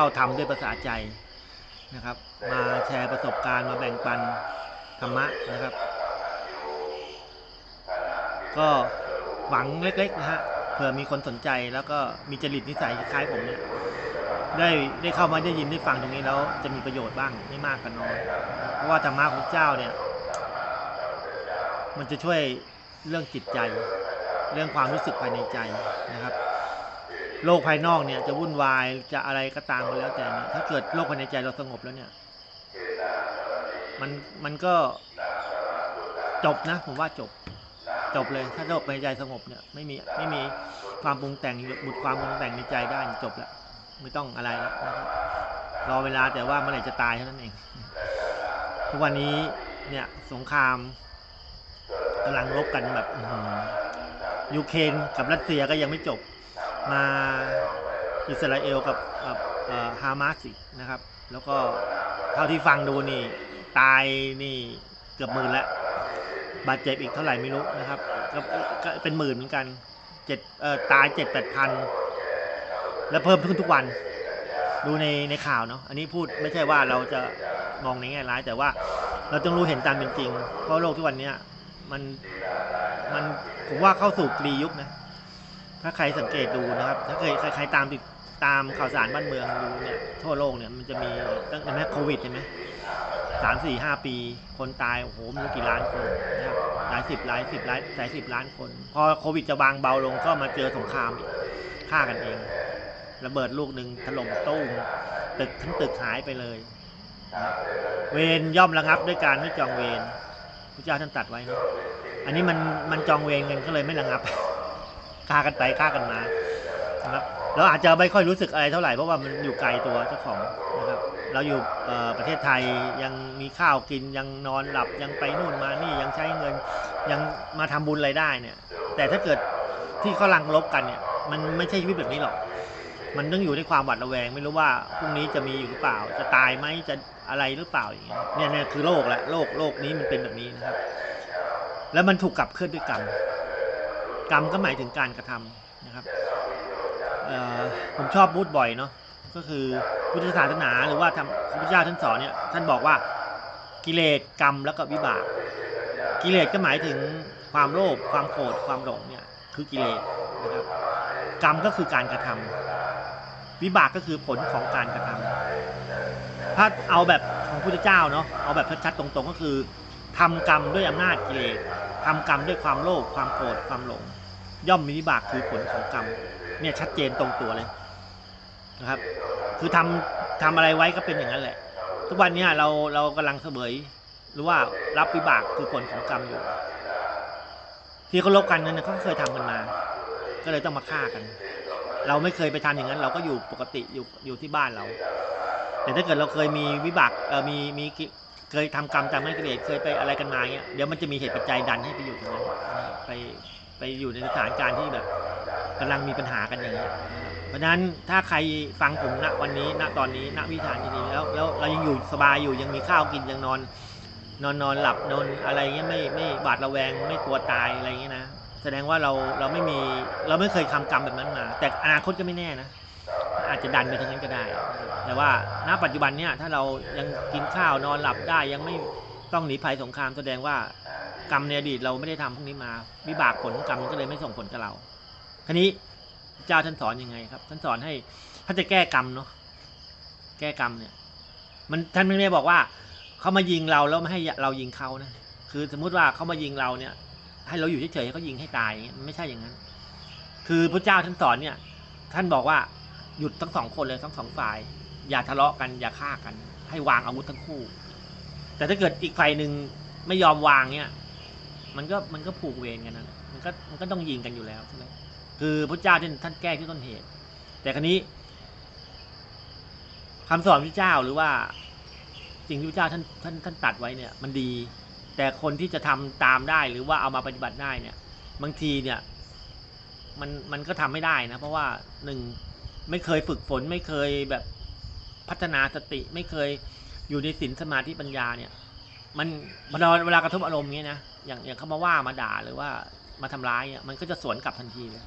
เข้าทำด้วยภาษาใจนะครับ มาแชร์ประสบการณ์มาแบ่งปันธรรมะนะครับ ก็หวังเล็กๆนะฮะเผื่อมีคนสนใจแล้วก็มีจริตนิสัยคล้ายผมเนี่ยได้ได้เข้ามาได้ยินได้ฟังตรงนี้แล้วจะมีประโยชน์บ้างไม่มากก็น้อย เพราะว่าธรรมะของเจ้าเนี่ย มันจะช่วยเรื่องจิตใจ เรื่องความรู้สึกภายในใจนะครับ โลกภายนอกเนี่ยจะวุ่นวายจะอะไรก็ตามมาแล้วแต่เนี่ยถ้าเกิดโลกภายในใจเราสงบแล้วเนี่ย มันมันก็จบนะ ผมว่าจบ จบเลยถ้าโลกภายในใจสงบเนี่ย ไม่มีไม่มีความปรุงแต่งหมุดความปรุงแต่งในใจได้จบแล้วไม่ต้องอะไรแล้วนะครับรอเวลาแต่ว่าเมื่อไหร่จะตายเท่านั้นเองทุกวันนี้เนี่ยสงครามกำลังรบกันแบบยูเครนกับรัสเซียก็ยังไม่จบ มาอิสราเอลกับฮามาสอีกนะครับ แล้วก็เท่าที่ฟังดูนี่ ตายนี่เกือบหมื่นล้วบาดเจ็บอีกเท่าไหร่ไม่รู้นะครับก็เป็นหมื่นเหมือนกันเจ็ดตายเจ็ดแปดพันแล้วเพิ่มขึ้นทุกวัน ดูในในข่าวเนาะอันนี้พูดไม่ใช่ว่าเราจะมองในแง่ร้าย แต่ว่าเราต้องรู้เห็นตามเป็นจริง เพราะโลกทุกวันเนี้ยมันมันผมว่าเข้าสู่กรียุคนะ ถ้าใครสังเกตดูนะครับ ถ้าเคยใครใครตามติดตามข่าวสารบ้านเมืองดูเนี่ยทั่วโลกเนี่ยมันจะมีตั้งแต่แม้โควิดเห็นไหมสามสี่ห้าปี คนตายโอ้โหไม่รู้กี่ล้านคนนะครับหลายสิบหลายสิบหลายหลายสิบล้านคน พอโควิดจะบางเบาลงก็มาเจอสงครามอีกฆ่ากันเอง ระเบิดลูกหนึ่งถล่มตู้มตึกทั้งตึกหายไปเลยนะครับเวรย่อมระงับด้วยการไม่จองเวรพระเจ้าท่านตัดไว้นะอันนี้มันมันจองเวรกันก็เลยไม่ระงับ ฆ่ากันไปฆ่ากันมานะครับเราอาจจะไม่ค่อยรู้สึกอะไรเท่าไหร่เพราะว่ามันอยู่ไกลตัวเจ้าของนะครับ เราอยู่ประเทศไทยยังมีข้าวกินยังนอนหลับยังไปนู่นมานี่ยังใช้เงินยังมาทำบุญอะไรได้เนี่ย แต่ถ้าเกิดที่เขาลังลบกันเนี่ยมันไม่ใช่ชีวิตแบบนี้หรอก มันต้องอยู่ในความหวาดระแวง ไม่รู้ว่าพรุ่งนี้จะมีอยู่หรือเปล่า จะตายไหมจะอะไรหรือเปล่าอย่างเงี้ยเนี่ยเนี่ยคือโลกแหละโลกโลกนี้มันเป็นแบบนี้นะครับ แล้วมันถูกกลับเคลื่อนด้วยกรรม กรรมก็หมายถึงการกระทำนะครับผมชอบพูดบ่อยเนาะก็คือพุทธศาสนาหรือว่าทำพระพุทธเจ้าท่านสอนเนี่ยท่านบอกว่ากิเลสกรรมแล้วก็วิบาก กิเลสก็หมายถึงความโลภความโกรธความหลงเนี่ยคือกิเลสนะครับกรรมก็คือการกระทำวิบากก็คือผลของการกระทำถ้าเอาแบบของพุทธเจ้าเนาะเอาแบบชัดๆตรงๆก็คือทำกรรมด้วยอำนาจกิเลสทำกรรมด้วยความโลภความโกรธความหลง ย่อมมีวิบากคือผลของกรรมเนี่ยชัดเจนตรงตัวเลยนะครับ คือทำทำอะไรไว้ก็เป็นอย่างนั้นแหละ ทุกวันนี้เราเรากำลังเสวยหรือว่ารับวิบากคือผลของกรรมอยู่ที่เขาลบกันนั้นเขาก็เคยทำกันมา ก็เลยต้องมาฆ่ากัน เราไม่เคยไปทำอย่างนั้น เราก็อยู่ปกติอยู่อยู่ที่บ้านเรา แต่ถ้าเกิดเราเคยมีวิบากเออมีมีเคยทำกรรมตามไม่กิเลสเคยไปอะไรกันมาเงี้ยเดี๋ยวมันจะมีเหตุปัจจัยดันให้ไปอยู่ตรงนั้นไป ไปอยู่ในสถานการณ์ที่แบบกำลังมีปัญหากันอย่างเงี้เพราะฉะนั้นถ้าใครฟังผมณวันนี้ณตอนนี้ณวิธานที่นี้แล้วแล้วเรายังอยู่สบายอยู่ยังมีข้าวกินยังนอน นอนนอนหลับนอนอะไรเงี้ยไม่ไม่บาดระแวงไม่กลัวตายอะไรเงี้ยนะแสดงว่าเราเราไม่มีเราไม่เคยทำกรรมแบบนั้นมา แต่อนาคตก็ไม่แน่นะอาจจะดันไปทางนั้นก็ได้ แต่ว่าณปัจจุบันเนี่ยถ้าเรายังกินข้าวนอนหลับได้ยังไม่ต้องหนีภัยสงครามแสดงว่า กรรมในอดีตเราไม่ได้ทำพวกนี้มา วิบากผลของกรรมมันก็เลยไม่ส่งผลกับเราทีนี้เจ้าท่านสอนยังไงครับท่านสอนให้ท่านจะแก้กรรมเนาะแก้กรรมเนี่ย มันท่านไม่ได้บอกว่าเขามายิงเราแล้วไม่ให้เรายิงเขานะคือสมมุติว่าเขามายิงเราเนี่ย ให้เราอยู่เฉยๆให้เขายิงให้ตายอย่างเงี้ยมันไม่ใช่อย่างนั้น คือพระเจ้าท่านสอนเนี่ย ท่านบอกว่าหยุดทั้งสองคนเลยทั้งสองฝ่าย อย่าทะเลาะกันอย่าฆ่ากัน ให้วางอาวุธทั้งคู่ แต่ถ้าเกิดอีกฝ่ายหนึ่งไม่ยอมวางเนี่ย มันก็มันก็ผูกเวรกันนะมันก็มันก็ต้องยิงกันอยู่แล้วใช่ไหมคือพระเจ้าท่านแก้ที่ต้นเหตุ แต่ครั้นี้คำสอนพระเจ้าหรือว่าสิ่งที่พระเจ้าท่านท่านท่านตัดไว้เนี่ย มันดี แต่คนที่จะทำตามได้หรือว่าเอามาปฏิบัติได้เนี่ย บางทีเนี่ย มันมันก็ทำไม่ได้นะ เพราะว่าหนึ่งไม่เคยฝึกฝนไม่เคยแบบพัฒนาสติไม่เคยอยู่ในศีลสมาธิปัญญาเนี่ย มันเวลาเวลากระทบอารมณ์เงี้ยนะอย่างอย่างเขามาว่ามาด่าหรือว่ามาทำร้ายเนี่ยมันก็จะสวนกลับทันทีเลย